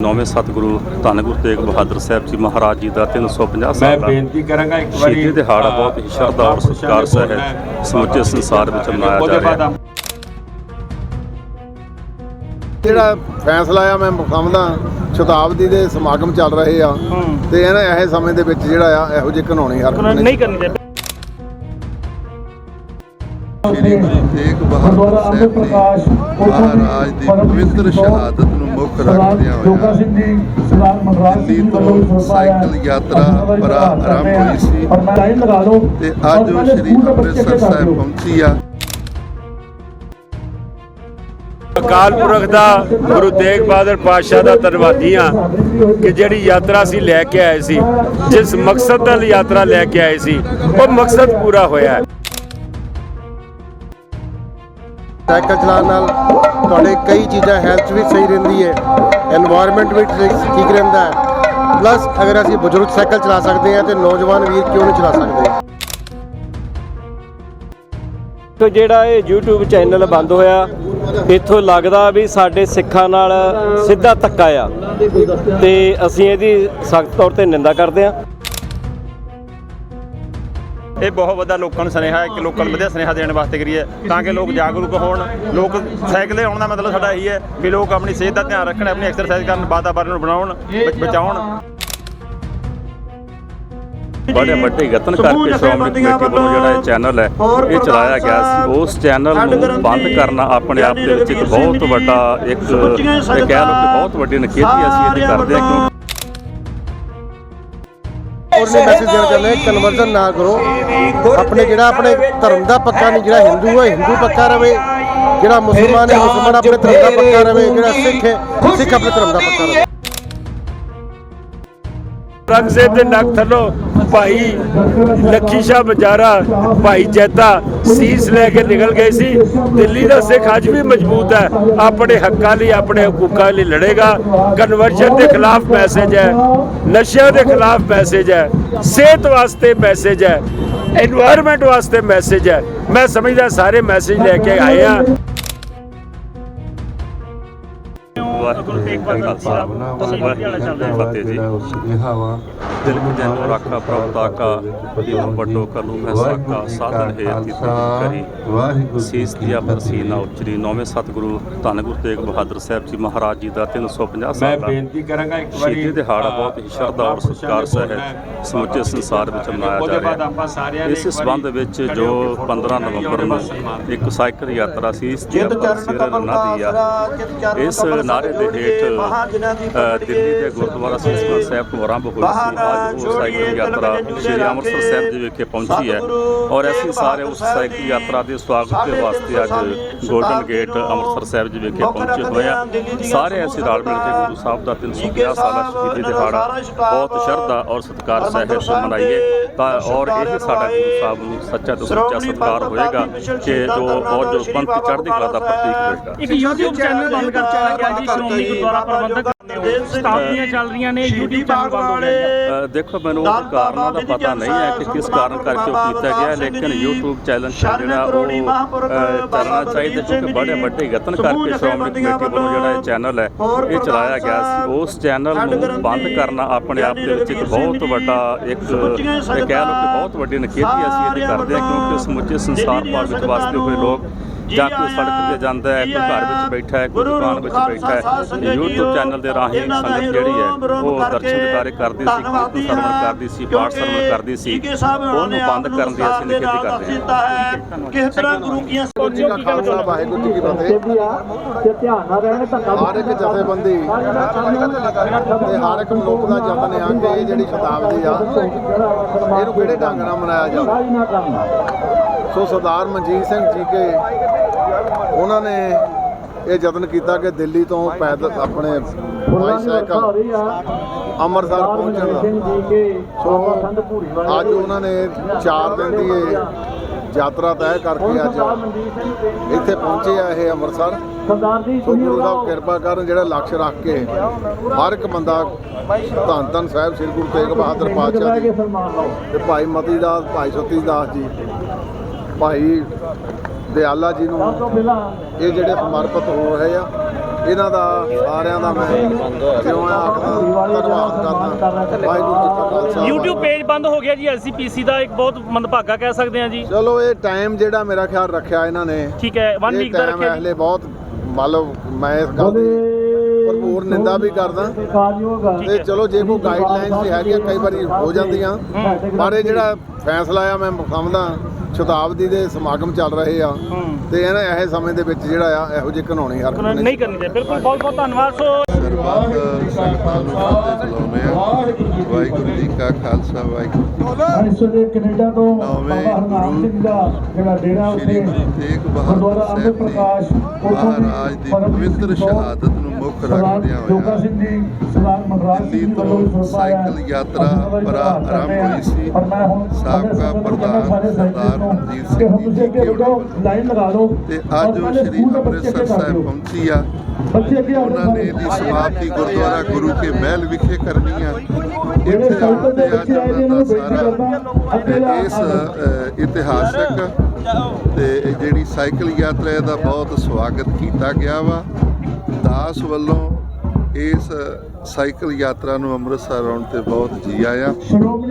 ਨੌਵੇਂ ਸਤਿਗੁਰੂ ਧੰਨ ਗੁਰੂ ਤੇਗ ਬਹਾਦਰ ਸਾਹਿਬ ਜੀ ਮਹਾਰਾਜ ਜੀ ਦਾ 350 ਮੈਂ ਸਾਲ ਦਾ ਬੇਨਤੀ ਕਰਾਂਗਾ ਇੱਕ ਵਾਰੀ ਸ਼ਹੀਦੀ ਦਿਹਾੜਾ ਬਹੁਤ ਹੀ ਸ਼ਰਧਾ ਔਰ ਸਤਿਕਾਰ ਸਹਿਤ ਸਮੁੱਚੇ ਸੰਸਾਰ ਵਿੱਚ ਮਨਾਇਆ ਜਾ ਰਿਹਾ ਹੈ ਜਿਹੜਾ ਫੈਸਲਾ ਆ ਮੈਂ ਸਮਝਦਾ ਸ਼ਤਾਬਦੀ ਦੇ ਸਮਾਗਮ ਚੱਲ ਰਹੇ ਆ ਤੇ ਇਹਨਾਂ ਇਹ ਸਮੇਂ ਦੇ ਵਿੱਚ ਜਿਹੜਾ ਆ ਇਹੋ ਜਿਹੇ ਕਾਨੂੰਨੀ ਹਰਕਤ ਨਹੀਂ ਕਰਨੀ ਚਾਹੀਦੀ। ਸ੍ਰੀ ਗੁਰੂ ਤੇਗ ਬਹਾਦਰ ਸਾਹਿਬ ਨੇ ਮਹਾਰਾਜ ਦੀ ਪਵਿੱਤਰ ਸ਼ਹਾਦਤ ਨੂੰ ਮੁੱਖ ਰੱਖਦਿਆਂ ਹੋਇਆ ਦਿੱਲੀ ਤੋਂ ਸਾਈਕਲ ਯਾਤਰਾ ਬੜਾ ਆਰੰਭ ਹੋਈ ਸੀ ਤੇ ਅੱਜ ਉਹ ਸ੍ਰੀ ਅੰਮ੍ਰਿਤਸਰ ਸਾਹਿਬ ਪਹੁੰਚੀ ਆ। ਅਕਾਲ ਪੁਰਖ ਦਾ ਗੁਰੂ ਤੇਗ ਬਹਾਦਰ ਪਾਤਸ਼ਾਹ ਦਾ ਧੰਨਵਾਦੀ ਹਾਂ ਕਿ ਜਿਹੜੀ ਯਾਤਰਾ ਅਸੀਂ ਲੈ ਕੇ ਆਏ ਸੀ ਜਿਸ ਮਕਸਦ ਨਾਲ ਯਾਤਰਾ ਲੈ ਕੇ ਆਏ ਸੀ ਉਹ ਮਕਸਦ ਪੂਰਾ ਹੋਇਆ ਹੈ। ਸਾਈਕਲ ਚਲਾਉਣ ਨਾਲ ਤੁਹਾਡੇ ਕਈ ਚੀਜ਼ਾਂ ਹੈਲਥ ਵੀ ਸਹੀ ਰਹਿੰਦੀ ਹੈ এনवायरमेंट ਵੀ ਠੀਕ ਰਹਿੰਦਾ ਹੈ। ਪਲੱਸ ਅਗਰ ਅਸੀਂ ਬਜ਼ੁਰਗ ਸਾਈਕਲ ਚਲਾ ਸਕਦੇ ਹਾਂ ਤੇ ਨੌਜਵਾਨ ਵੀਰ ਕਿਉਂ ਨਹੀਂ ਚਲਾ ਸਕਦੇ? ਤੋ ਜਿਹੜਾ ਇਹ YouTube ਚੈਨਲ ਬੰਦ ਹੋਇਆ, ਇੱਥੋਂ ਲੱਗਦਾ ਵੀ ਸਾਡੇ ਸਿੱਖਾਂ ਨਾਲ ਸਿੱਧਾ ਧੱਕਾ ਆ। ਤੇ ਅਸੀਂ ਇਹਦੀ ਸਖਤ ਤੌਰ ਤੇ ਨਿੰਦਾ ਕਰਦੇ ਹਾਂ। ਇਹ ਬਹੁਤ ਵੱਡਾ ਲੋਕਾਂ ਨੂੰ ਸੁਨੇਹਾ ਹੈ ਕਿ ਲੋਕਾਂ ਨੂੰ ਵਧੀਆ ਸੁਨੇਹਾ ਦੇਣ ਵਾਸਤੇ ਕਰੀਏ ਤਾਂ ਕਿ ਲੋਕ ਜਾਗਰੂਕ ਹੋਣ ਲੋਕ ਸਾਈਕਲ ਤੇ ਆਉਣ ਦਾ ਮਤਲਬ ਸਾਡਾ ਇਹੀ ਹੈ ਵੀ ਲੋਕ ਆਪਣੀ ਸਿਹਤ ਦਾ ਧਿਆਨ ਰੱਖਣ ਆਪਣੀ ਐਕਸਰਸਾਈਜ਼ ਕਰਨ ਵਾਤਾਵਰਨ ਨੂੰ ਬਣਾਉਣ ਬਚਾਉਣ। ਬੜੇ ਵੱਡੇ ਯਤਨ ਕਰਕੇ ਸ਼੍ਰੋਮਣੀ ਕਮੇਟੀ ਵੱਲੋਂ ਜਿਹੜਾ ਇਹ ਚੈਨਲ ਹੈ ਇਹ ਚਲਾਇਆ ਗਿਆ ਸੀ। ਉਸ ਚੈਨਲ ਨੂੰ ਬੰਦ ਕਰਨਾ ਆਪਣੇ ਆਪ ਦੇ ਵਿੱਚ ਇੱਕ ਬਹੁਤ ਵੱਡਾ ਇੱਕ ਇਹ ਕਹਿ ਲਓ ਕਿ ਬਹੁਤ ਵੱਡੀ ਨਕੇਤੀ ਅਸੀਂ ਇਹਦੀ ਕਰਦੇ ਹਾਂ ਕਿਉਂਕਿ ਉਹਨੇ ਮੈਸੇਜ ਦੇਣਾ ਚਾਹੁੰਦੇ ਕਨਵਰਜਨ ਨਾ ਕਰੋ। ਆਪਣੇ ਜਿਹੜਾ ਆਪਣੇ ਧਰਮ ਦਾ ਪੱਕਾ ਨਹੀਂ, ਜਿਹੜਾ ਹਿੰਦੂ ਹੈ, ਹਿੰਦੂ ਪੱਕਾ ਰਵੇ। ਜਿਹੜਾ ਮੁਸਲਮਾਨ ਹੈ, ਮੁਸਲਮਾਨ ਆਪਣੇ ਧਰਮ ਦਾ ਪੱਕਾ ਰਵੇ, ਜਿਹੜਾ ਸਿੱਖ ਹੈ, ਸਿੱਖ ਆਪਣੇ ਧਰਮ ਦਾ ਪੱਕਾ ਰਵੇ। ਨੰਗ ਸਾਹਿਬ ਦੇ ਨੱਕ ਥੱਲੋਂ ਭਾਈ ਲੱਖੀ ਸ਼ਾ ਬਜਾਰਾ, ਭਾਈ ਜੈਤਾ ਸੀਸ ਲੈ ਕੇ ਨਿਕਲ ਗਏ ਸੀ। ਦਿੱਲੀ ਦਾ ਸਿੱਖ ਅੱਜ ਵੀ ਮਜ਼ਬੂਤ ਹੈ। ਆਪਣੇ ਹੱਕਾਂ ਲਈ, ਆਪਣੇ ਹਕੂਕਾਂ ਲਈ ਲੜੇਗਾ। ਕਨਵਰਸ਼ਨ ਦੇ ਖਿਲਾਫ ਮੈਸੇਜ ਹੈ। ਨਸ਼ਿਆਂ ਦੇ ਖਿਲਾਫ ਮੈਸੇਜ ਹੈ। ਸਿਹਤ ਵਾਸਤੇ ਮੈਸੇਜ ਹੈ। এনवायरमेंट ਵਾਸਤੇ ਮੈਸੇਜ ਹੈ। ਮੈਂ ਸਮਝਦਾ ਸਾਰੇ ਮੈਸੇਜ ਲੈ ਕੇ ਆਏ ਆ। ਵਾਹਿਗੁਰੂ ਜੀ ਕਾ ਖਾਲਸਾ ਵਾਹਿਗੁਰੂ ਜੀ ਕੀ ਫਤਿਹ ਜੀ ਦਿਲ ਜਨ ਰਾਖਾ ਪ੍ਰਭ ਤਾਕਾ ਇਹੋ ਵੱਡੋ ਕਲੂ ਮੈਂ ਸਾਕਾ ਸਾਧਨ ਹੈ ਤਿਤ ਕਰੀ ਵਾਹਿਗੁਰੂ ਸੀਸ ਦੀਆ ਪਰਸੀਨਾ ਉਚਰੀ ਨੌਵੇਂ ਸਤਿਗੁਰੂ ਧੰਨ ਗੁਰੂ ਤੇਗ ਬਹਾਦਰ ਸਾਹਿਬ ਜੀ ਮਹਾਰਾਜ ਜੀ ਦਾ 350 ਸਾਲ ਦਾ ਬੇਨਤੀ ਕਰਾਂਗਾ ਇੱਕ ਵਾਰੀ ਸ਼ਹੀਦੀ ਦਿਹਾੜਾ ਬਹੁਤ ਹੀ ਸ਼ਰਧਾ ਔਰ ਸਤਿਕਾਰ ਸਹਿਤ ਸਮੁੱਚੇ ਸੰਸਾਰ ਵਿੱਚ ਮਨਾਇਆ ਜਾ ਰਿਹਾ ਹੈ ਇਸ ਸਬੰਧ ਵਿੱਚ ਜੋ 15 ਨਵੰਬਰ ਨੂੰ ਇੱਕ ਸਾਈਕਲ ਯਾਤਰਾ ਸੀ ਇਸ ਦੀ ਸਿਰ ਨਾਦੀ ਆ ਇਸ ਨਾਰੇ ਦੇ ਹੇਠ ਦਿੱਲੀ ਦੇ ਗੁਰਦੁਆਰਾ ਸਿਸਮਾ ਸਾਹਿਬ ਤੋਂ ਆਰੰਭ ਹੋਈ ਸੀ ਅੱਜ ਉਹ ਸਾਈਕਲ ਯਾਤਰਾ ਸ਼੍ਰੀ ਅੰਮ੍ਰਿਤਸਰ ਸਾਹਿਬ ਜੀ ਵਿਖੇ ਪਹੁੰਚੀ ਹੈ। ਔਰ ਅਸੀਂ ਸਾਰੇ ਉਸ ਸਾਈਕਲ ਯਾਤਰਾ ਦੇ ਸਵਾਗਤ ਦੇ ਵਾਸਤੇ ਅੱਜ ਗੋਲਡਨ ਗੇਟ ਅੰਮ੍ਰਿਤਸਰ ਸਾਹਿਬ ਜੀ ਵਿਖੇ ਪਹੁੰਚੇ ਹੋਏ ਆ। ਸਾਰੇ ਅਸੀਂ ਰਲ ਮਿਲ ਕੇ ਗੁਰੂ ਸਾਹਿਬ ਦਾ 350 ਸਾਲਾ ਸ਼ਹੀਦੀ ਦਿਹਾੜਾ ਬਹੁਤ ਸ਼ਰਧਾ ਔਰ ਸਤਿਕਾਰ ਸਹਿਤ ਮਨਾਈਏ। ਤਾਂ ਔਰ ਇਹ ਸਾਡਾ ਗੁਰੂ ਸਾਹਿਬ ਨੂੰ ਸੱਚਾ ਤੇ ਸੱਚਾ ਸਤਿਕਾਰ ਹੋਏਗਾ ਕਿ ਜੋ ਔਰ ਜੋ ਪੰਥ ਚੜ੍ਹਦੀ ਕਲਾ ਦਾ ਪ੍ਰਤੀਕ ਹੋਏਗਾ। ਇੱਕ YouTube ਚੈਨਲ ਬੰਦ ਕਰ ਦਿੱਤਾ ਗਿਆ ਜੀ ਸ਼੍ਰੋਮਣੀ ਗੁਰਦੁਆਰਾ ਪ੍ਰਬੰਧਕ ਸਤਾਬਦੀਆਂ ਚੱਲ ਰਹੀਆਂ ਨੇ YouTube ਚੈਨਲ ਬੰਦ ਹੋ ਦੇਖੋ ਮੈਨੂੰ ਉਹ ਕਾਰਨਾਂ ਦਾ ਪਤਾ ਨਹੀਂ ਹੈ ਕਿ ਕਿਸ ਕਾਰਨ ਕਰਕੇ ਉਹ ਕੀਤਾ ਗਿਆ ਲੇਕਿਨ YouTube ਚੈਨਲ ਜਿਹੜਾ ਉਹ ਚੱਲਣਾ ਚਾਹੀਦਾ ਕਿਉਂਕਿ ਬੜੇ ਵੱਡੇ ਯਤਨ ਕਰਕੇ ਸ਼੍ਰੋਮਣੀ ਕਮੇਟੀ ਵੱਲੋਂ ਜਿਹੜਾ ਇਹ ਚੈਨਲ ਹੈ ਇਹ ਚਲਾਇਆ ਗਿਆ ਸੀ। ਉਸ ਚੈਨਲ ਨੂੰ ਬੰਦ ਕਰਨਾ ਆਪਣੇ ਆਪ ਦੇ ਵਿੱਚ ਇੱਕ ਬਹੁਤ ਵੱਡਾ ਇੱਕ ਇਹ ਕਹਿ ਲਓ ਕਿ ਬਹੁਤ ਵੱਡੀ ਨਕੇਤੀ ਅਸੀਂ ਇਹਦੀ ਕਰਦੇ ਹਾਂ ਕਿਉਂਕਿ ਸਮੁੱਚੇ ਸੰਸਾਰ ਭਰ ਵਿੱਚ ਵਸਦੇ ਹੋਏ ਲੋਕ ਜਾਂ ਕੋਈ ਸੜਕ ਤੇ ਜਾਂਦਾ ਹੈ ਕੋਈ ਘਰ ਵਿੱਚ ਬੈਠਾ ਹੈ ਕੋਈ ਦੁਕਾਨ ਵਿੱਚ ਬੈਠਾ ਹੈ YouTube ਚੈਨਲ ਦੇ ਰਾਹੀਂ ਸੰਗਤ ਜਿਹੜੀ ਹੈ ਉਹ ਦਰਸ਼ਨ ਦਿਦਾਰੇ ਕਰਦੀ ਸੀ ਕੀਰਤਨ ਸਰਵਣ ਕਰਦੀ ਸੀ ਪਾਠ ਸਰਵਣ ਕਰਦੀ ਸੀ। ਉਹਨੂੰ ਬੰਦ ਕਰਨ ਦੀ ਅਸੀਂ ਨਿਖੇਧੀ ਕਰਦੇ ਹਾਂ। ਕਿਸ ਤਰ੍ਹਾਂ ਗੁਰੂ ਕੀਆਂ ਜੀ ਕਾ ਖਾਲਸਾ ਵਾਹਿਗੁਰੂ ਜੀ ਕੀ ਫਤਿਹ। ਹਰ ਇੱਕ ਜਥੇਬੰਦੀ ਤੇ ਹਰ ਇੱਕ ਮਨੁੱਖ ਦਾ ਯਤਨ ਆ ਕਿ ਇਹ ਜਿਹੜੀ ਸ਼ਤਾਬਦੀ ਆ ਇਹਨੂੰ ਕਿਹੜੇ ਢੰਗ ਨਾਲ ਮਨਾਇਆ ਜਾਵੇ? ਸੋ ਸਰਦਾਰ ਮਨਜੀਤ ਸਿੰਘ ਜੀ ਕੇ ਉਹਨਾਂ ਨੇ ਇਹ ਯਤਨ ਕੀਤਾ ਕਿ ਦਿੱਲੀ ਤੋਂ ਪੈਦਲ ਆਪਣੇ ਬਾਈਸਾਈਕਲ ਅੰਮ੍ਰਿਤਸਰ ਪਹੁੰਚਣ ਦਾ। ਸੋ ਅੱਜ ਉਹਨਾਂ ਨੇ 4 ਦਿਨ ਦੀ ਇਹ ਯਾਤਰਾ ਤੈਅ ਕਰਕੇ ਅੱਜ ਇੱਥੇ ਪਹੁੰਚੇ ਆ ਇਹ ਅੰਮ੍ਰਿਤਸਰ। ਸੋ ਗੁਰੂ ਸਾਹਿਬ ਕਿਰਪਾ ਕਰਨ ਜਿਹੜਾ ਲਕਸ਼ ਰੱਖ ਕੇ ਹਰ ਇੱਕ ਬੰਦਾ ਧੰਨ ਧੰਨ ਸਾਹਿਬ, ਸ੍ਰੀ ਗੁਰੂ ਤੇਗ ਬਹਾਦਰ ਪਾਤਸ਼ਾਹ ਜੀ ਤੇ ਭਾਈ ਮਤੀ ਦਾਸ, ਭਾਈ ਸਤੀ ਦਾਸ ਜੀ ਭਾਈ ਦਿਆਲਾ ਜੀ ਨੂੰ ਇਹ ਜਿਹੜੇ ਸਮਰਪਿਤ ਹੋ ਰਹੇ ਆ ਇਹਨਾਂ ਦਾ ਸਾਰਿਆਂ ਦਾ ਮੈਂ ਜਿਉਂ ਆਖਦਾ ਧੰਨਵਾਦ ਕਰਦਾ। ਵਾਹਿਗੁਰੂ ਜੀ ਕਾ ਖਾਲਸਾ। YouTube ਪੇਜ ਬੰਦ ਹੋ ਗਿਆ ਜੀ ਐਲਸੀਪੀਸੀ ਦਾ ਇੱਕ ਬਹੁਤ ਮੰਦਭਾਗਾ ਕਹਿ ਸਕਦੇ ਹਾਂ ਜੀ। ਚਲੋ ਇਹ ਟਾਈਮ ਜਿਹੜਾ ਮੇਰਾ ਖਿਆਲ ਰੱਖਿਆ ਇਹਨਾਂ ਨੇ ਠੀਕ ਹੈ 1 ਇਹ ਵੀਕ ਦਾ ਰੱਖਿਆ ਜੀ। ਬਹੁਤ ਮੰਨ ਲਓ ਮੈਂ ਇਸ ਗੱਲ ਦੀ ਭਰਪੂਰ ਨਿੰਦਾ ਵੀ ਕਰਦਾ। ਤੇ ਚਲੋ ਜੇ ਕੋਈ ਗਾਈਡਲਾਈਨਸ ਹੈਗੀਆਂ ਕਈ ਵਾਰੀ ਹੋ ਜਾਂਦੀਆਂ ਪਰ ਇਹ ਜਿਹੜਾ ਫੈਸਲਾ ਆ ਮੈਂ ਸਮਝਦਾ ਸ਼ਤਾਬਦੀ ਦੇ ਸਮਾਗਮ ਚੱਲ ਰਹੇ ਆ। ਤੇ ਇਹਨਾਂ ਇਹ ਸਮੇਂ ਦੇ ਵਿੱਚ ਜਿਹੜਾ ਆ ਇਹੋ ਜਿਹੀ ਕਾਨੂੰਨੀ ਹਰਕਤ ਨਹੀਂ ਕਰਨੀ ਚਾਹੀਦੀ ਬਿਲਕੁਲ ਬਹੁਤ ਬਹੁਤ ਧੰਨਵਾਦ। ਸੋ ਸਰਬੱਤ ਸੰਗਤਾਂ ਨੂੰ ਫਤਿਹ ਚਲਾਉਂਦੇ ਆ ਵਾਹਿਗੁਰੂ ਜੀ ਕਾ ਖਾਲਸਾ ਵਾਹਿਗੁਰੂ ਇਸ ਵੇਲੇ ਕੈਨੇਡਾ ਤੋਂ ਨੌਵੇਂ ਬਾਬਾ ਹਰਨਾਮ ਗੁਰੂ ਸਿੰਘ ਦਾ ਜਿਹੜਾ ਡੇਰਾ ਸ਼੍ਰੀ ਉੱਥੇ ਗੁਰੂ ਤੇਗ ਗੁਰਦੁਆਰਾ ਬਹਾਦਰ ਅੰਮ੍ਰਿਤ ਸਾਹਿਬ ਪ੍ਰਕਾਸ਼ ਦੀ ਮਹਾਰਾਜ ਦੀ ਪਵਿੱਤਰ ਸ਼ਹਾਦਤ ਨੂੰ ਮੁੱਖ ਰੱਖਦਿਆਂ ਜੋਗਾ ਹੋਇਆ ਸਿੰਘ ਜੀ ਸਰਦਾਰ ਮਨਰਾਜ ਸਿੰਘ ਦਿੱਲੀ ਜੀ ਤੋਂ ਸਾਈਕਲ ਯਾਤਰਾ ਹੋਈ ਸੀ। ਸਾਬਕਾ ਪ੍ਰਧਾਨ ਸਰਦਾਰ ਸਿੰਘ ਜੀ ਜੀ ਲਾਈਨ ਲਗਾ ਤੇ ਅੱਜ ਉਹ ਸ਼੍ਰੀ ਦੇ ਅੰਮ੍ਰਿਤਸਰ ਸਾਹਿਬ। ਪਹੁੰਚੀ ਆ। ਉਹਨਾਂ ਨੇ ਇਹਦੀ ਸਮਾਪਤੀ ਗੁਰਦੁਆਰਾ ਗੁਰੂ ਕੇ ਮਹਿਲ ਵਿਖੇ ਕਰਨੀ ਆ। ਇੱਥੇ ਸਾਈਕਲ ਦੇ ਬੱਚੇ ਆਏ ਨੇ, ਉਹਨਾਂ ਦਾ ਇਹਨਾਂ ਨੂੰ ਬੇਨਤੀ ਕਰਦਾ, ਅੱਗੇ ਸਾਰਾ ਆ- ਇਸ ਇਤਿਹਾਸਕ ਤੇ ਜਿਹੜੀ ਸਾਈਕਲ ਯਾਤਰਾ ਇਹਦਾ ਬਹੁਤ ਸਵਾਗਤ ਕੀਤਾ ਗਿਆ ਵਾ। ਦਾਸ ਵੱਲੋਂ ਇਸ ਸਾਈਕਲ ਯਾਤਰਾ ਨੂੰ ਅੰਮ੍ਰਿਤਸਰ ਆਉਣ ਤੇ ਬਹੁਤ ਜੀ ਆਇਆ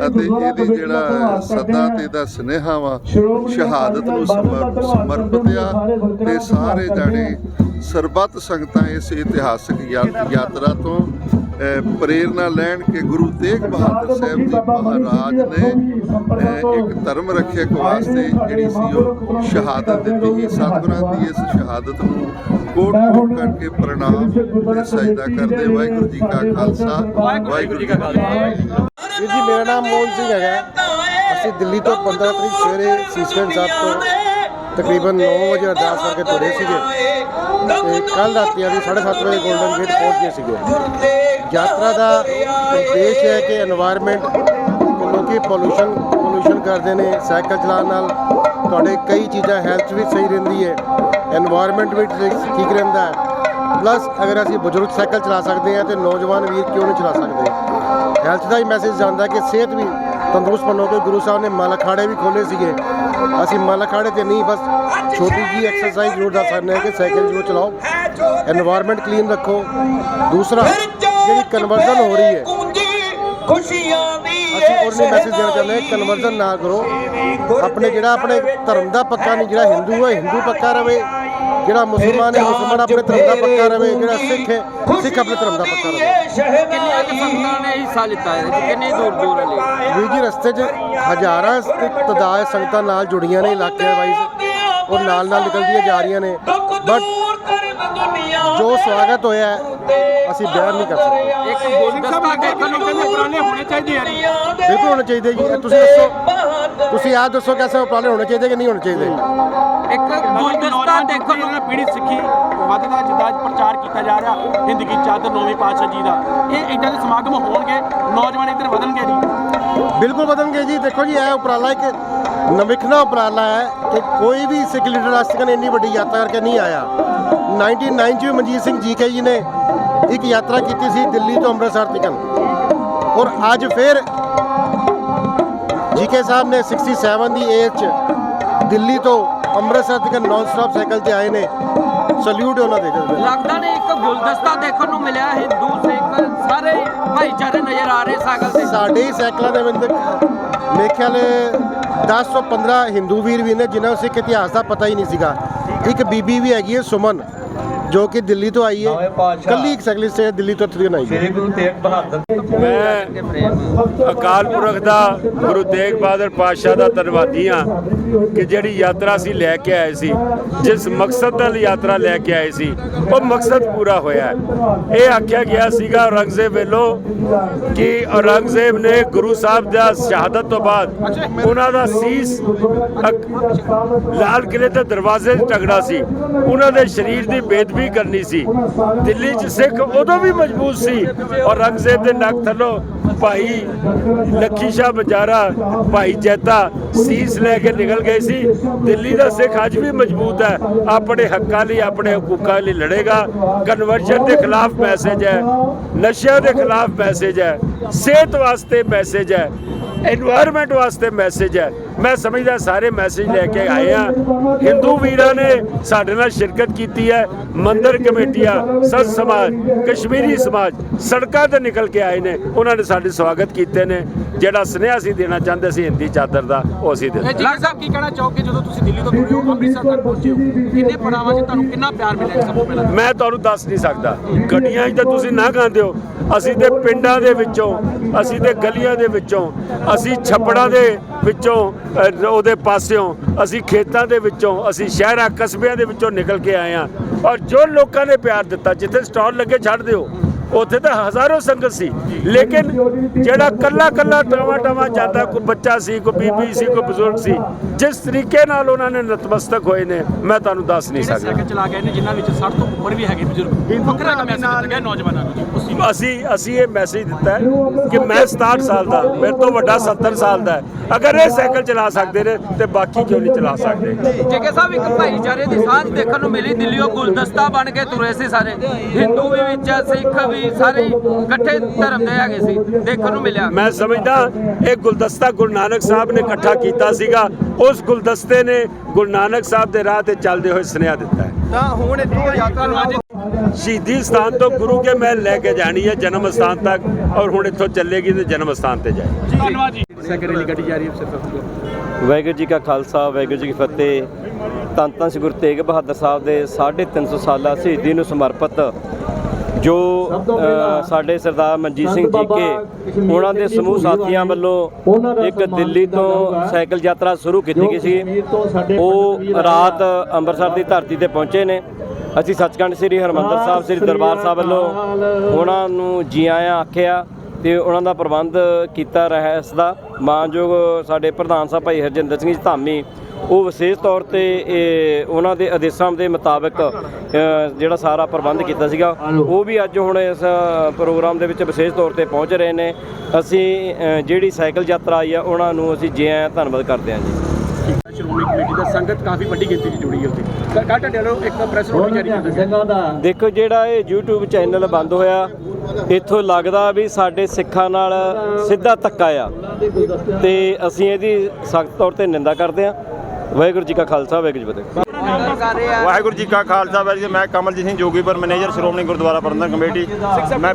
ਅਤੇ ਇਹਦੀ ਜਿਹੜਾ ਸੱਦਾ ਤੇ। ਦਾ ਸੁਨੇਹਾ ਵਾ ਸ਼ਹਾਦਤ ਨੂੰ ਸਮਰਪਿਤ ਆ ਤੇ ਸਾਰੇ ਜਾਣੇ ਸਰਬੱਤ ਸੰਗਤਾਂ ਇਸ ਇਤਿਹਾਸਕ ਯਾ- ਯਾਤਰਾ ਤੋਂ ਅਹ, ਪ੍ਰੇਰਨਾ ਲੈਣ ਕਿ ਗੁਰੂ ਤੇਗ ਬਹਾਦਰ ਸਾਹਿਬ ਜੀ ਮਹਾਰਾਜ ਨੇ ਇੱਕ ਧਰਮ ਰੱਖਿਅਕ ਵਾਸਤੇ ਜਿਹੜੀ ਸੀ ਉਹ ਸ਼ਹਾਦਤ ਦਿੱਤੀ ਸੀ ਸਤਿਗੁਰਾਂ ਦੀ ਇਸ ਸ਼ਹਾਦਤ ਨੂੰ ਕੋਟ ਕੋਟ ਕਰਕੇ ਪ੍ਰਣਾਮ ਤੇ ਸਜਦਾ ਕਰਦੇ ਵਾਹਿਗੁਰੂ ਜੀ ਕਾ ਖਾਲਸਾ ਵਾਹਿਗੁਰੂ ਜੀ ਕੀ ਫਤਿਹ। ਵੀਰ ਜੀ ਮੇਰਾ ਨਾਮ ਮੋਹਨ ਸਿੰਘ ਹੈਗਾ। ਅਸੀਂ ਦਿੱਲੀ ਤੋਂ 15 ਤਰੀਕ ਸਵੇਰੇ ਸੀਸਗੰਜ ਸਾਹਿਬ ਤੋਂ ਤਕਰੀਬਨ 9 ਵਜੇ ਅਰਦਾਸ ਕਰਕੇ ਤੁਰੇ ਸੀਗੇ। ਤੇ ਕੱਲ ਰਾਤੀ ਅਸੀਂ 7:30 ਵਜੇ ਗੋਲਡਨ ਗੇਟ ਪਹੁੰਚ ਗਏ ਸੀਗੇ। ਯਾਤਰਾ ਦਾ ਉਦੇਸ਼ ਹੈ ਕਿ এনवायरमेंट ਲੋਕੀ ਪੋਲੂਸ਼ਨ ਪੋਲੂਸ਼ਨ ਕਰਦੇ ਨੇ, ਸਾਈਕਲ ਚਲਾਉਣ ਨਾਲ। ਤੁਹਾਡੇ ਕਈ ਚੀਜ਼ਾਂ ਹੈਲਥ ਵੀ ਸਹੀ ਰਹਿੰਦੀ ਹੈ। এনवायरमेंट ਵੀ ਠੀਕ ਰਹਿੰਦਾ ਹੈ। ਪਲੱਸ ਅਗਰ ਅਸੀਂ ਬਜ਼ੁਰਗ ਸਾਈਕਲ ਚਲਾ ਸਕਦੇ ਹਾਂ ਤੇ ਨੌਜਵਾਨ ਵੀਰ ਕਿਉਂ ਨਹੀਂ ਚਲਾ ਸਕਦੇ? ਹੈਲਥ ਦਾ ਹੀ ਮੈਸੇਜ ਜਾਂਦਾ ਕਿ ਸਿਹਤ ਵੀ ਤੰਦਰੁਸਤ ਬਣੋਗੇ ਗੁਰੂ ਸਾਹਿਬ ਨੇ ਮਲ ਅਖਾੜੇ ਵੀ ਖੋਲੇ ਸੀਗੇ। ਅਸੀਂ ਮਲ ਅਖਾੜੇ ਤੇ ਨਹੀਂ, ਬਸ ਛੋਟੀ ਜੀ ਐਕਸਰਸਾਈਜ਼ ਜ਼ਰੂਰ ਦੱਸ ਸਕਦੇ ਹਾਂ ਕਿ ਸਾਈਕਲ ਨੂੰ ਚਲਾਓ। এনवायरमेंट ਕਲੀਨ ਰੱਖੋ। ਦੂਸਰਾ, ਜਿਹੜੀ ਕਨਵਰਜਨ ਹੋ ਰਹੀ ਹੈ। ਖੁਸ਼ੀਆਂ ਅਸੀਂ ਉਹਨੇ ਮੈਸੇਜ ਦੇਣਾ ਚਾਹੁੰਦੇ ਹਾਂ ਕਨਵਰਜ਼ਨ ਨਾ ਕਰੋ। ਆਪਣੇ ਜਿਹੜਾ ਆਪਣੇ ਧਰਮ ਦਾ ਪੱਕਾ ਨਹੀਂ ਜਿਹੜਾ ਹਿੰਦੂ ਹੈ ਹਿੰਦੂ ਪੱਕਾ ਰਵੇ। ਜਿਹੜਾ ਮੁਸਲਮਾਨ ਹੈ ਮੁਸਲਮਾਨ ਆਪਣੇ ਧਰਮ ਦਾ ਪੱਕਾ ਰਵੇ ਜਿਹੜਾ ਸਿੱਖ ਹੈ ਸਿੱਖ ਆਪਣੇ ਧਰਮ ਦਾ ਪੱਕਾ ਰਵੇ। ਕਿੰਨੀਆਂ ਕੁ ਸੰਗਤਾਂ ਨੇ ਹਿੱਸਾ ਲਿੱਤਾ ਹੈ ਕਿੰਨੀ ਦੂਰ ਦੂਰ ਵਾਲੇ? ਵੀਰ ਜੀ ਰਸਤੇ 'ਚ ਹਜ਼ਾਰਾਂ ਤਾਦਾਦ ਸੰਗਤਾਂ ਨਾਲ ਜੁੜੀਆਂ ਨੇ ਇਲਾਕੇ ਵਾਈਜ਼। ਉਹ ਨਾਲ ਨਾਲ ਨਿਕਲਦੀਆਂ ਜਾ ਰਹੀਆਂ ਨੇ। ਬਟ ਜੋ ਸਵਾਗਤ ਹੋਇਆ ਅਸੀਂ ਬਿਆਨ ਨਹੀਂ ਕਰ ਸਕਦੇ। ਇੱਕ ਗੁਲਦਸਤਾ ਦੇਖਣ ਨੂੰ ਕਹਿੰਦੇ ਪੁਰਾਣੇ ਹੋਣੇ ਚਾਹੀਦੇ ਆ ਬਿਲਕੁਲ ਹੋਣੇ ਚਾਹੀਦੇ ਜੀ। ਤੁਸੀਂ ਦੱਸੋ ਤੁਸੀਂ ਆਪ ਦੱਸੋ ਕਿਵੇਂ ਉਪਰਾਲੇ ਹੋਣੇ ਚਾਹੀਦੇ ਕਿ ਨਹੀਂ ਹੋਣੇ ਚਾਹੀਦੇ? ਇੱਕ ਗੁਲਦਸਤਾ ਦੇਖਣ ਨੂੰ ਪੀੜੀ ਸਿੱਖੀ ਵੱਧਦਾ ਜਿੱਦਾਂ ਪ੍ਰਚਾਰ ਕੀਤਾ ਜਾ ਰਿਹਾ ਜ਼ਿੰਦਗੀ ਚਾਦਰ ਨੌਵੇਂ ਪਾਤਸ਼ਾਹ ਜੀ ਦਾ। ਇਹ ਇਦਾਂ ਦੇ ਸਮਾਗਮ ਹੋਣਗੇ ਨੌਜਵਾਨ ਇੱਧਰ ਵਧਣਗੇ ਜੀ। ਬਿਲਕੁਲ ਬਦਲਣਗੇ ਜੀ। ਦੇਖੋ ਜੀ ਇਹ ਉਪਰਾਲਾ ਇੱਕ ਨਵਿਖਣਾ ਉਪਰਾਲਾ ਹੈ ਕਿ ਕੋਈ ਵੀ ਸਿੱਖ ਲੀਡਰ ਅੱਜ ਤੱਕ ਇੰਨੀ ਵੱਡੀ ਯਾਤਰਾ ਕਰਕੇ ਨਹੀਂ ਆਇਆ। 99 ਚ ਮਨਜੀਤ ਸਿੰਘ ਜੀਕੇ ਜੀ ਨੇ ਇੱਕ ਯਾਤਰਾ ਕੀਤੀ ਸੀ ਦਿੱਲੀ ਤੋਂ ਅੰਮ੍ਰਿਤਸਰ ਤੱਕ ਔਰ ਅੱਜ ਫਿਰ ਜੀਕੇ ਸਾਹਿਬ ਨੇ 67 ਦੀ ਏਜ ਚ ਦਿੱਲੀ ਤੋਂ ਅੰਮ੍ਰਿਤਸਰ ਤੱਕ ਨਾਨ ਸਟਾਪ ਸਾਈਕਲ ਤੇ ਆਏ ਨੇ। ਸਲੂਟ ਉਹਨਾਂ ਦੇ। ਲੱਗਦਾ ਨੇ ਇੱਕ ਗੁਲਦਸਤਾ ਦੇਖਣ ਨੂੰ ਮਿਲਿਆ ਹਿੰਦੂ ਸਿੱਖ ਸਾਰੇ ਭਾਈਚਾਰੇ ਨਜ਼ਰ ਆ ਰਹੇ ਸਾਈਕਲ ਤੇ ਸਾਡੇ ਹੀ ਸਾਈਕਲਾਂ ਦੇ ਵਿੱਚ ਮੇਰੇ ਖਿਆਲ 10 ਤੋਂ 15 ਹਿੰਦੂ ਵੀਰ ਵੀ ਨੇ ਜਿਨ੍ਹਾਂ ਨੂੰ ਸਿੱਖ ਇਤਿਹਾਸ ਦਾ ਪਤਾ ਹੀ ਨਹੀਂ ਸੀਗਾ। ਇੱਕ ਬੀਬੀ ਵੀ ਹੈਗੀ ਹੈ ਸੁਮਨ। ਜੋ ਕਿ ਦਿੱਲੀ ਤੋਂ ਆਈ ਹੈ। ਕੱਲੀ ਇੱਕ ਸਾਈਕਲਿਸਟ ਹੈ ਦਿੱਲੀ ਤੋਂ ਤਰੀਨ ਆਈ ਹੈ। ਮੈਂ ਅਕਾਲ ਪੁਰਖ ਦਾ ਗੁਰੂ ਤੇਗ ਬਹਾਦਰ ਪਾਤਸ਼ਾਹ ਦਾ ਧੰਨਵਾਦੀ ਹਾਂ ਕਿ ਜਿਹੜੀ ਯਾਤਰਾ ਅਸੀਂ ਲੈ ਕੇ ਆਏ ਸੀ ਜਿਸ ਮਕਸਦ ਨਾਲ ਯਾਤਰਾ ਲੈ ਕੇ ਆਏ ਸੀ ਉਹ ਮਕਸਦ ਪੂਰਾ ਹੋਇਆ ਹੈ। ਇਹ ਆਖਿਆ ਗਿਆ ਸੀਗਾ ਔਰੰਗਜ਼ੇਬ ਵੱਲੋਂ ਕਿ ਔਰੰਗਜ਼ੇਬ ਨੇ ਗੁਰੂ ਸਾਹਿਬ ਦਾ ਸ਼ਹਾਦਤ ਤੋਂ ਬਾਅਦ ਉਹਨਾਂ ਦਾ ਸੀਸ ਲਾਲ ਕਿਲੇ ਦੇ ਦਰਵਾਜ਼ੇ 'ਤੇ ਟੰਗਣਾ ਸੀ। ਉਹਨਾਂ ਦੇ ਸਰੀਰ ਦੀ ਵੀ ਕਰਨੀ ਸੀ। ਦਿੱਲੀ 'ਚ ਸਿੱਖ ਉਦੋਂ ਵੀ ਮਜ਼ਬੂਤ ਸੀ। ਔਰ ਰੰਗਜ਼ੇਬ ਦੇ ਨੱਕ ਥੱਲੋਂ ਭਾਈ ਲੱਖੀ ਸ਼ਾ ਬਜਾਰਾ, ਭਾਈ ਜੈਤਾ ਸੀਸ ਲੈ ਕੇ ਨਿਕਲ ਗਏ ਸੀ। ਦਿੱਲੀ ਦਾ ਸਿੱਖ ਅੱਜ ਵੀ ਮਜ਼ਬੂਤ ਹੈ। ਆਪਣੇ ਹੱਕਾਂ ਲਈ, ਆਪਣੇ ਹਕੂਕਾਂ ਲਈ ਲੜੇਗਾ। ਕਨਵਰਸ਼ਨ ਦੇ ਖਿਲਾਫ ਮੈਸੇਜ ਹੈ। ਨਸ਼ਿਆਂ ਦੇ ਖਿਲਾਫ ਮੈਸੇਜ ਹੈ। ਸਿਹਤ ਵਾਸਤੇ ਮੈਸੇਜ ਹੈ। এনवायरमेंट ਵਾਸਤੇ ਮੈਸੇਜ ਹੈ। ਮੈਂ ਸਮਝਦਾ ਸਾਰੇ ਮੈਸੇਜ ਲੈ ਕੇ ਆਏ ਆ। ਹਿੰਦੂ ਵੀਰਾਂ ਨੇ ਸਾਡੇ ਨਾਲ ਸ਼ਿਰਕਤ ਕੀਤੀ ਹੈ। ਮੰਦਰ ਕਮੇਟੀਆਂ ਸੰਤ ਸਮਾਜ ਕਸ਼ਮੀਰੀ ਸਮਾਜ ਸੜਕਾਂ ਤੇ ਨਿਕਲ ਕੇ ਆਏ ਨੇ। ਉਹਨਾਂ ਨੇ ਸਾਡੇ ਸਵਾਗਤ ਕੀਤੇ ਨੇ। ਜਿਹੜਾ ਸੁਨੇਹਾ ਸੀ ਦੇਣਾ ਚਾਹੁੰਦੇ ਸੀ ਹਿੰਦੀ ਚਾਦਰ ਦਾ ਉਹ ਅਸੀਂ ਦੇ ਦਿੱਤਾ। ਜੀ ਸਾਹਿਬ ਕੀ ਕਹਿਣਾ ਚਾਹੋਗੇ ਜਦੋਂ ਤੁਸੀਂ ਦਿੱਲੀ ਤੋਂ ਤੁਰੇ ਹੋ? ਅੰਮ੍ਰਿਤਸਰ ਤੱਕ ਪਹੁੰਚੇ ਹੋ। ਕਿੰਨੇ ਪੜਾਵਾਂ 'ਚ ਤੁਹਾਨੂੰ ਕਿੰਨਾ ਪਿਆਰ ਮਿਲਿਆ ਸਭ ਤੋਂ ਪਹਿਲਾਂ? ਮੈਂ ਤੁਹਾਨੂੰ ਦੱਸ ਨਹੀਂ ਸਕਦਾ। ਗੱਡੀਆਂ 'ਚ ਤਾਂ ਤੁਸੀਂ ਨਾ ਖਾਂਦੇ ਹੋ। ਅਸੀਂ ਤੇ ਪਿੰਡਾਂ ਦੇ ਵਿੱਚੋਂ ਅਸੀਂ ਤੇ ਗਲੀਆਂ ਦੇ ਵਿੱਚੋਂ ਅਸੀਂ ਛੱਪੜਾਂ ਦੇ ਵਿੱਚੋਂ ਉਹਦੇ ਪਾਸਿਓਂ ਅਸੀਂ ਖੇਤਾਂ ਦੇ ਵਿੱਚੋਂ, ਅਸੀਂ ਸ਼ਹਿਰਾਂ, ਕਸਬਿਆਂ ਦੇ ਵਿੱਚੋਂ ਨਿਕਲ ਕੇ ਆਏ ਆ ਔਰ ਜੋ ਲੋਕਾਂ ਨੇ ਪਿਆਰ ਦਿੱਤਾ, ਜਿੱਥੇ ਸਟਾਲ ਲੱਗੇ ਛੱਡ ਦਿਓ। ਉੱਥੇ ਤਾਂ ਹਜ਼ਾਰਾਂ ਸੰਗਤ ਸੀ। ਲੇਕਿਨ ਜਿਹੜਾ ਕੱਲਾ ਕੱਲਾ ਟਾਵਾ ਟਾਵਾ ਜਾਂਦਾ ਕੋਈ ਬੱਚਾ ਸੀ ਕੋਈ ਬੀਬੀ ਸੀ ਕੋਈ ਬਜ਼ੁਰਗ ਸੀ ਜਿਸ ਤਰੀਕੇ ਨਾਲ ਉਹਨਾਂ ਨੇ ਨਤਮਸਤਕ ਹੋਏ ਨੇ ਮੈਂ ਤੁਹਾਨੂੰ ਦੱਸ ਨਹੀਂ ਸਕਦਾ। ਸਾਈਕਲ ਚਲਾ ਗਏ ਨੇ ਜਿਨ੍ਹਾਂ ਵਿੱਚ 60 ਤੋਂ ਉੱਪਰ ਵੀ ਹੈਗੇ ਬਜ਼ੁਰਗ ਵੱਖਰਾ ਮੈਸੇਜ ਦਿੱਤਾ ਗਿਆ ਨੌਜਵਾਨਾਂ ਨੂੰ ਅਸੀਂ ਅਸੀਂ ਇਹ ਮੈਸੇਜ ਦਿੱਤਾ ਹੈ ਕਿ ਮੈਂ 67 ਸਾਲ ਦਾ ਮੇਰੇ ਤੋਂ ਵੱਡਾ 70 ਸਾਲ ਦਾ ਹੈ। ਅਗਰ ਇਹ ਸਾਈਕਲ ਚਲਾ ਸਕਦੇ ਨੇ ਤੇ ਬਾਕੀ ਕਿਉਂ ਨਹੀਂ ਚਲਾ ਸਕਦੇ? ਜੇਕੇ ਸਾਹਿਬ ਇੱਕ ਭਾਈਚਾਰੇ ਦੀ ਸਾਂਝ ਦੇਖਣ ਨੂੰ ਮਿਲੀ ਦਿੱਲੀੋਂ ਗੁਲਦਸਤਾ ਬਣ ਕੇ ਤੁਰੇ ਸੀ ਸਾਰੇ। ਹਿੰਦੂ ਵੀ ਵਿੱਚ ਸਿੱਖ ਵੀ ਸਾਰੇ ਹੀ ਇਕੱਠੇ ਧਰਮ ਦੇ ਹੈਗੇ ਸੀ ਦੇਖਣ ਨੂੰ ਮਿਲਿਆ। ਮੈਂ ਸਮਝਦਾ ਇਹ ਗੁਲਦਸਤਾ ਗੁਰੂ ਨਾਨਕ ਸਾਹਿਬ ਨੇ ਇਕੱਠਾ ਕੀਤਾ ਸੀਗਾ। ਉਸ ਗੁਲਦਸਤੇ ਨੇ ਗੁਰੂ ਨਾਨਕ ਸਾਹਿਬ ਦੇ ਰਾਹ ਤੇ ਚੱਲਦੇ ਹੋਏ ਸੁਨੇਹਾ ਦਿੱਤਾ ਹੈ। ਤਾਂ ਹੁਣ ਇੱਥੋਂ ਯਾਤਰਾ ਨੂੰ ਅੱਜ ਸ਼ਹੀਦੀ ਸਥਾਨ ਤੋਂ ਗੁਰੂ ਕੇ ਮਹਿਲ ਲੈ ਕੇ ਜਾਣੀ ਹੈ ਜਨਮ ਸਥਾਨ ਤੱਕ ਔਰ ਹੁਣ ਇੱਥੋਂ ਚੱਲੇਗੀ ਤੇ ਜਨਮ ਸਥਾਨ ਤੇ ਜਾਏਗੀ। ਧੰਨਵਾਦ ਜੀ। ਸੈਕੰਡ ਰੈਲੀ ਗੱਡੀ ਜਾ ਰਹੀ ਹੈ ਸਿਰਫ ਵਾਹਿਗੁਰੂ ਜੀ ਕਾ ਖਾਲਸਾ ਵਾਹਿਗੁਰੂ ਜੀ ਕੀ ਫਤਿਹ। ਧੰਨ ਧੰਨ ਸ੍ਰੀ ਗੁਰੂ ਤੇਗ ਬਹਾਦਰ ਸਾਹਿਬ ਦੇ 350 ਸਾਲਾ ਸ਼ਹੀਦੀ ਨੂੰ ਸਮਰਪਿਤ ਜੋ ਸਾਡੇ ਸਰਦਾਰ ਮਨਜੀਤ ਸਿੰਘ ਜੀਕੇ ਉਹਨਾਂ ਦੇ ਸਮੂਹ ਸਾਥੀਆਂ ਵੱਲੋਂ ਇੱਕ ਦਿੱਲੀ ਤੋਂ ਸਾਈਕਲ ਯਾਤਰਾ ਸ਼ੁਰੂ ਕੀਤੀ ਗਈ ਸੀ। ਉਹ ਰਾਤ ਅੰਮ੍ਰਿਤਸਰ ਦੀ ਧਰਤੀ ਤੇ ਪਹੁੰਚੇ ਨੇ। ਅਸੀਂ ਸੱਚਖੰਡ ਸ੍ਰੀ ਹਰਮੰਦਰ ਸਾਹਿਬ ਸ੍ਰੀ ਦਰਬਾਰ ਸਾਹਿਬ ਵੱਲੋਂ ਉਹਨਾਂ ਨੂੰ ਜੀ ਆਇਆਂ ਆਖਿਆ ਤੇ ਉਹਨਾਂ ਦਾ ਪ੍ਰਬੰਧ ਕੀਤਾ ਰਿਹਾ ਇਸ ਦਾ ਮਾਨਯੋਗ ਸਾਡੇ ਪ੍ਰਧਾਨ ਸਾਹਿਬ ਭਾਈ ਹਰਜਿੰਦਰ ਸਿੰਘ ਜੀ ਧਾਮੀ, ਉਹ ਵਿਸ਼ੇਸ਼ ਤੌਰ ਤੇ ਉਹਨਾਂ ਦੇ ਆਦੇਸ਼ਾਂ ਦੇ ਮੁਤਾਬਕ ਜਿਹੜਾ ਸਾਰਾ ਪ੍ਰਬੰਧ ਕੀਤਾ ਸੀਗਾ, ਉਹ ਵੀ ਅੱਜ ਹੁਣ ਇਸ ਪ੍ਰੋਗਰਾਮ ਦੇ ਵਿੱਚ ਵਿਸ਼ੇਸ਼ ਤੌਰ ਤੇ ਪਹੁੰਚ ਰਹੇ ਨੇ। ਅਸੀਂ ਜਿਹੜੀ ਸਾਈਕਲ ਯਾਤਰਾ ਆਈ ਆ, ਉਹਨਾਂ ਨੂੰ ਅਸੀਂ ਜੀ ਆਇਆਂ ਧੰਨਵਾਦ ਕਰਦੇ ਹਾਂ ਜੀ। ਸ਼੍ਰੋਮਣੀ ਕਮੇਟੀ ਦਾ ਸੰਗਤ ਕਾਫੀ ਵੱਡੀ ਗਿਣਤੀ 'ਚ ਜੁੜੀ ਹੈ ਉੱਥੇ। ਕੱਲ੍ਹ ਤੁਹਾਡੇ ਵੱਲੋਂ ਇੱਕ ਪ੍ਰੈਸ ਨੋਟ ਜਾਰੀ ਕੀਤਾ ਗਿਆ। ਦੇਖੋ ਜਿਹੜਾ ਇਹ YouTube ਚੈਨਲ ਬੰਦ ਹੋਇਆ ਇੱਥੋਂ ਲੱਗਦਾ ਵੀ ਸਾਡੇ ਸਿੱਖਾਂ ਨਾਲ ਸਿੱਧਾ ਧੱਕਾ ਆ। ਤੇ ਅਸੀਂ ਇਹਦੀ ਸਖਤ ਤੌਰ ਤੇ ਨਿੰਦਾ ਕਰਦੇ ਹਾਂ। ਵਾਹਿਗੁਰੂ ਜੀ ਕਾ ਖਾਲਸਾ ਵਾਹਿਗੁਰੂ ਜੀ ਕੀ ਫਤਿਹ। ਵਾਹਿਗੁਰੂ ਜੀ ਕਾ ਖਾਲਸਾ ਵਾਹਿਗੁਰੂ ਜੀ ਮੈਂ ਕਮਲਜੀਤ ਸਿੰਘ ਜੋਗੀਪੁਰ ਮੈਨੇਜਰ ਸ਼੍ਰੋਮਣੀ ਗੁਰਦੁਆਰਾ ਪ੍ਰਬੰਧਕ ਕਮੇਟੀ। ਮੈਂ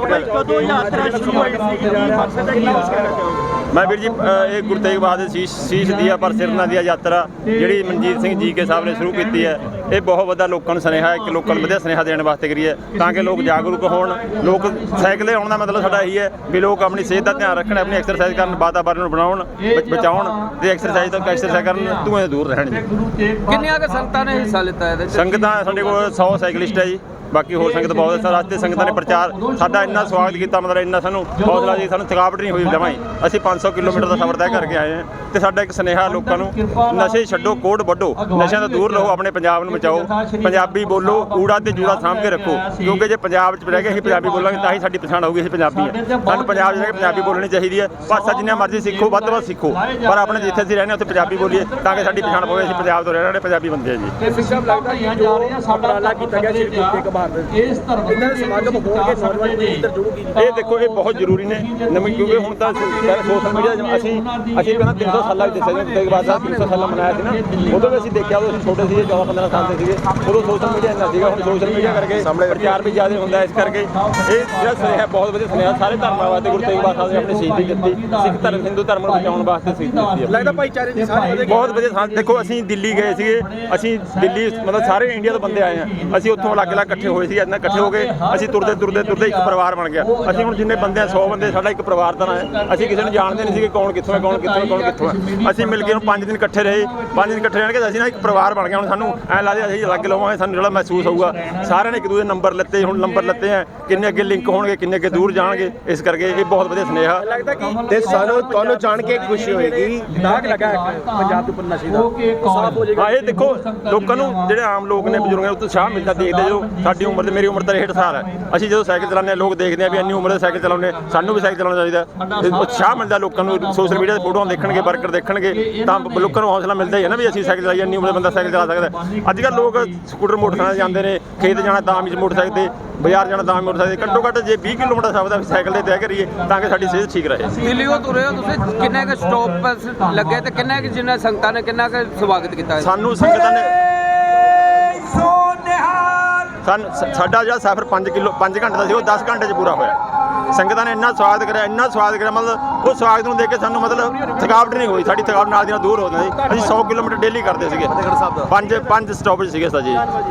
ਮੈਂ ਵੀਰ ਜੀ ਇਹ ਗੁਰੂ ਤੇਗ ਬਹਾਦਰ ਸ਼ੀਸ਼ ਸ਼ੀਸ਼ ਦੀਆ ਪਰ ਸਿਰਨਾ ਦੀ ਯਾਤਰਾ ਜਿਹੜੀ ਮਨਜੀਤ ਸਿੰਘ ਜੀ ਕੇ ਸਾਹਿਬ ਨੇ ਸ਼ੁਰੂ ਕੀਤੀ ਹੈ ਇਹ ਬਹੁਤ ਵੱਡਾ ਲੋਕਾਂ ਨੂੰ ਸੁਨੇਹਾ ਹੈ ਕਿ ਲੋਕਾਂ ਨੂੰ ਵਧੀਆ ਸੁਨੇਹਾ ਦੇਣ ਵਾਸਤੇ ਕਰੀ ਹੈ ਤਾਂ ਕਿ ਲੋਕ ਜਾਗਰੂਕ ਹੋਣ ਲੋਕ ਸਾਈਕਲੇ ਆਉਣ ਦਾ ਮਤਲਬ ਸਾਡਾ ਇਹੀ ਹੈ ਵੀ ਲੋਕ ਆਪਣੀ ਸਿਹਤ ਦਾ ਧਿਆਨ ਰੱਖਣ ਆਪਣੀ ਐਕਸਰਸਾਈਜ਼ ਕਰਨ ਵਾਤਾਵਰਨ ਨੂੰ ਬਣਾਉਣ ਬਚਾਉਣ ਤੇ ਐਕਸਰਸਾਈਜ਼ ਤੋਂ ਐਕਸਰਸਾਈਜ਼ ਕਰਨ ਧੂਏ ਤੋਂ ਦੂਰ ਰਹਿਣ ਜੀ। ਕਿੰਨੀਆਂ ਕੁ ਸੰਗਤਾਂ ਨੇ ਹਿੱਸਾ ਲਿੱਤਾ ਇਹਦੇ ਸੰਗਤਾਂ ਸਾਡੇ ਕੋਲ 100 ਸਾਈਕਲਿਸਟ ਹੈ ਜੀ। ਬਾਕੀ ਹੋਰ ਸੰਗਤ ਬਹੁਤ ਹੈ। ਸਰ ਅੱਜ ਤੇ ਸੰਗਤਾਂ ਨੇ ਪ੍ਰਚਾਰ ਸਾਡਾ ਇੰਨਾ ਸਵਾਗਤ ਕੀਤਾ ਮਤਲਬ ਇੰਨਾ ਸਾਨੂੰ ਹੌਸਲਾ ਜੀ ਸਾਨੂੰ ਥਕਾਵਟ ਨਹੀਂ ਹੋਈ ਜਮਾਂ ਹੀ। ਅਸੀਂ 500 ਕਿਲੋਮੀਟਰ ਦਾ ਸਫ਼ਰ ਤੈਅ ਕਰਕੇ ਆਏ ਹਾਂ ਤੇ ਸਾਡਾ ਇੱਕ ਸੁਨੇਹਾ ਲੋਕਾਂ ਨੂੰ ਨਸ਼ੇ ਛੱਡੋ ਕੋਡ ਵੱਢੋ ਨਸ਼ਿਆਂ ਤੋਂ ਦੂਰ ਰਹੋ ਆਪਣੇ ਪੰਜਾਬ ਨੂੰ ਬਚਾਓ। ਪੰਜਾਬੀ ਬੋਲੋ ਊੜਾ ਤੇ ਜੂੜਾ ਸਾਂਭ ਕੇ ਰੱਖੋ ਕਿਉਂਕਿ ਜੇ ਪੰਜਾਬ 'ਚ ਰਹਿ ਕੇ ਅਸੀਂ ਪੰਜਾਬੀ ਬੋਲਾਂਗੇ ਤਾਂ ਹੀ ਸਾਡੀ ਪਛਾਣ ਹੋਊਗੀ ਅਸੀਂ ਪੰਜਾਬੀ ਹਾਂ। ਸਾਨੂੰ ਪੰਜਾਬ 'ਚ ਰਹਿ ਕੇ ਪੰਜਾਬੀ ਬੋਲਣੀ ਚਾਹੀਦੀ ਹੈ। ਭਾਸ਼ਾ ਜਿੰਨਾ ਮਰਜ਼ੀ ਸਿੱਖੋ ਵੱਧ ਤੋਂ ਵੱਧ ਸਿੱਖੋ ਪਰ ਆਪਣੇ ਜਿੱਥੇ ਅਸੀਂ ਰਹਿੰਦੇ ਹਾਂ ਉੱਥੇ ਪੰਜਾਬੀ ਬੋਲੀਏ ਤਾਂ ਕਿ ਸਾਡੀ ਪਛਾਣ ਪਵੇ ਅਸੀਂ ਪੰਜਾਬ ਤੋਂ ਰਹਿਣ ਵਾਲੇ ਪੰਜਾਬੀ ਬੰਦੇ ਹਾਂ ਜੀ। ਤੇ ਸਿਸਟਮ ਲੱਗਦਾ ਜੋ ਉਪਰਾਲਾ ਕੀਤਾ ਗਿਆ ਸ਼੍ਰੀ ਗੁਰੂ ਤੇਗ ਬਹਾਦਰ ਇਸ ਧਰਮ ਇਹਨਾਂ ਦੇ ਸਮਾਗਮ ਹੋਣਗੇ ਨੌਜਵਾਨ ਪੀੜ੍ਹੀ ਇੱਧਰ ਜੁੜੂਗੀ ਇਹ ਦੇਖੋ ਇਹ ਬਹੁਤ ਜ਼ਰੂਰੀ ਨੇ। ਨਵੀਂ ਕਿਉਂਕਿ ਹੁਣ ਤਾਂ ਸੋਸ਼ਲ ਮੀਡੀਆ ਅਸੀਂ ਅਸੀਂ ਪਹਿਲਾਂ 300 ਸਾਲਾਂ ਵਿੱਚ ਦੱਸਿਆ ਸੀ ਤੇਗ ਬਹਾਦਰ 300 ਸਾਲਾਂ ਮਨਾਇਆ ਸੀ ਨਾ। ਉਦੋਂ ਵੀ ਅਸੀਂ ਦੇਖਿਆ ਅਸੀਂ ਛੋਟੇ ਸੀਗੇ 14 15 ਸਾਲ ਦੇ ਸੀਗੇ। ਉਦੋਂ ਸੋਸ਼ਲ ਮੀਡੀਆ ਇੰਨਾ ਸੀਗਾ ਹੁਣ ਸੋਸ਼ਲ ਮੀਡੀਆ ਕਰਕੇ ਪ੍ਰਚਾਰ ਵੀ ਜ਼ਿਆਦਾ ਹੁੰਦਾ ਇਸ ਕਰਕੇ। ਇਹ ਜਿਹੜਾ ਸੁਨੇਹਾ ਬਹੁਤ ਵਧੀਆ ਸੁਨੇਹਾ ਸਾਰੇ ਧਰਮਾਂ ਵਾਸਤੇ ਗੁਰੂ ਤੇਗ ਬਹਾਦਰ ਸਾਹਿਬ ਨੇ ਆਪਣੀ ਸ਼ਹੀਦੀ ਦਿੱਤੀ। ਸਿੱਖ ਧਰਮ ਹਿੰਦੂ ਧਰਮ ਨੂੰ ਬਚਾਉਣ ਵਾਸਤੇ ਸ਼ਹੀਦੀ ਦਿੱਤੀ ਲੱਗਦਾ ਭਾਈਚਾਰੇ ਦੀ ਵਧੇਗੀ। ਬਹੁਤ ਵਧੀਆ ਥਾਂ ਦੇਖੋ ਅਸੀਂ ਦਿੱਲੀ ਗਏ ਸੀਗੇ। ਅਸੀਂ ਦਿੱਲੀ ਮਤਲਬ ਸਾਰੇ ਇੰਡੀਆ ਤੋਂ ਬੰਦੇ ਆਏ ਆ। ਅਸੀਂ ਉੱਥੋਂ ਅਲੱਗ-ਅਲੱਗ ਇਕੱਠੇ ਹੋਏ ਸੀ ਇੰਨਾ ਇਕੱਠੇ ਹੋ ਗਏ ਅਸੀਂ ਤੁਰਦੇ ਤੁਰਦੇ ਤੁਰਦੇ ਇੱਕ ਪਰਿਵਾਰ ਬਣ ਗਿਆ। ਅਸੀਂ ਹੁਣ ਜਿੰਨੇ ਬੰਦੇ ਆ 100 ਬੰਦੇ ਸਾਡਾ ਇੱਕ ਪਰਿਵਾਰ ਤਾਂ ਹੈ। ਅਸੀਂ ਕਿਸੇ ਨੂੰ ਜਾਣਦੇ ਨਹੀਂ ਸੀਗੇ ਕੌਣ ਕਿੱਥੋਂ ਹੈ ਕੌਣ ਕਿੱਥੋਂ ਹੈ ਕੌਣ ਕਿੱਥੋਂ ਹੈ। ਅਸੀਂ ਮਿਲ ਕੇ ਹੁਣ 5 ਦਿਨ ਇਕੱਠੇ ਰਹੇ 5 ਦਿਨ ਇਕੱਠੇ ਰਹਿਣ ਕੇ ਅਸੀਂ ਨਾ ਇੱਕ ਪਰਿਵਾਰ ਬਣ ਗਿਆ ਹੁਣ ਸਾਨੂੰ। ਐ ਲੱਗਦਾ ਅਸੀਂ ਅਲੱਗ ਲਵਾਂਗੇ ਸਾਨੂੰ ਜਿਹੜਾ ਮਹਿਸੂਸ ਹੋਊਗਾ। ਸਾਰਿਆਂ ਨੇ ਇੱਕ ਦੂਜੇ ਨੰਬਰ ਲੱਤੇ ਹੁਣ ਨੰਬਰ ਲੱਤੇ ਆ ਕਿੰਨੇ ਅੱਗੇ ਲਿੰਕ ਹੋਣਗੇ ਕਿੰਨੇ ਅੱਗੇ ਦੂਰ ਜਾਣਗੇ ਇਸ ਕਰਕੇ ਇਹ ਬਹੁਤ ਵਧੀਆ ਸੁਨੇਹਾ। ਲੱਗਦਾ ਕਿ ਤੇ ਸਾਨੂੰ ਤੁਹਾਨੂੰ ਜਾਣ ਕੇ ਖੁਸ਼ੀ ਹੋਏਗੀ। ਦਾਗ ਲੱਗਾ ਪੰਜਾਬ ਦੇ ਉੱਪਰ ਨਸ਼ੇ ਦਾ ਸਾਫ਼ ਹੋ ਜਾਏਗਾ। ਹਾਂ ਇਹ ਦੇਖੋ ਲੋਕਾਂ ਨੂੰ ਜਿਹੜੇ ਆਮ ਲੋਕ ਨੇ ਬਜ਼ੁਰਗਾਂ ਨੂੰ ਉਤਸ਼ਾਹ ਮਿਲਦਾ ਦੇਖਦੇ ਜਦੋਂ ਸਾਡੀ ਸਾਡੀ ਉਮਰ ਤੇ ਮੇਰੀ ਉਮਰ ਤਾਂ 68 ਸਾਲ ਹੈ। ਅਸੀਂ ਜਦੋਂ ਸਾਈਕਲ ਚਲਾਉਂਦੇ ਹਾਂ ਲੋਕ ਦੇਖਦੇ ਆ ਵੀ ਇੰਨੀ ਉਮਰ ਦੇ ਸਾਈਕਲ ਚਲਾਉਂਦੇ ਸਾਨੂੰ ਵੀ ਸਾਈਕਲ ਚਲਾਉਣਾ ਚਾਹੀਦਾ ਇਹ ਉਤਸ਼ਾਹ ਮਿਲਦਾ ਲੋਕਾਂ ਨੂੰ ਸੋਸ਼ਲ ਮੀਡੀਆ ਤੇ ਫੋਟੋਆਂ ਦੇਖਣਗੇ ਵਰਕਰ ਦੇਖਣਗੇ ਤਾਂ ਲੋਕਾਂ ਨੂੰ ਹੌਸਲਾ ਮਿਲਦਾ ਹੀ ਹੈ ਨਾ ਵੀ ਅਸੀਂ ਸਾਈਕਲ ਚਲਾਈਏ ਇੰਨੀ ਉਮਰ ਦਾ ਬੰਦਾ ਸਾਈਕਲ ਚਲਾ ਸਕਦਾ ਅੱਜ ਕੱਲ੍ਹ ਲੋਕ ਸਕੂਟਰ ਮੋਟਰਸਾਈਕਲ ਤੇ ਜਾਂਦੇ ਨੇ ਖੇਤ ਜਾਣਾ ਤਾਂ ਵੀ ਮੋਟਰਸਾਈਕਲ ਤੇ ਬਾਜ਼ਾਰ ਜਾਣਾ ਤਾਂ ਵੀ ਮੋਟਰਸਾਈਕਲ ਤੇ। ਘੱਟੋ ਘੱਟ ਜੇ 20 ਕਿਲੋਮੀਟਰ ਸਫ਼ਰ ਦਾ ਸਾਈਕਲ ਤੇ ਤੈਅ ਕਰੀਏ ਤਾਂ ਕਿ ਸਾਡੀ ਸਿਹਤ ਠੀਕ ਰਹੇ। ਦਿੱਲੀੋਂ ਤੁਰੇ ਹੋ ਤੁਸੀਂ ਕਿੰਨੇ ਕੁ ਸਟਾਪ ਲੱਗੇ ਤੇ ਕਿੰਨੇ ਕੁ ਜਿੰਨਾ ਸੰਗਤਾਂ ਨੇ ਕਿੰਨਾ ਕੁ ਸਵਾਗਤ ਕੀਤਾ? ਸਾਨੂੰ ਸੰਗਤਾਂ ਨੇ ਸਾਨੂੰ ਸ- ਸਾਡਾ ਜਿਹੜਾ ਸਫ਼ਰ 5 ਕਿਲੋ 5 ਘੰਟੇ ਦਾ ਸੀ ਉਹ 10 ਘੰਟੇ 'ਚ ਪੂਰਾ ਹੋਇਆ। ਸੰਗਤਾਂ ਨੇ ਇੰਨਾ ਸਵਾਗਤ ਕਰਿਆ ਇੰਨਾ ਸਵਾਗਤ ਕਰਿਆ ਮਤਲਬ ਉਹ ਸਵਾਗਤ ਨੂੰ ਦੇਖ ਕੇ ਸਾਨੂੰ ਮਤਲਬ ਥਕਾਵਟ ਨਹੀਂ ਹੋਈ ਸਾਡੀ ਥਕਾਵਟ ਨਾਲ ਦੀ ਨਾਲ ਦੂਰ ਹੋ ਜਾਂਦੀ ਅਸੀਂ 100 ਕਿਲੋਮੀਟਰ ਡੇਲੀ ਕਰਦੇ ਸੀਗੇ। ਪੰਜ ਪੰਜ ਸਟਾਪੇਜ ਸੀਗੇ ਸਾਜੀ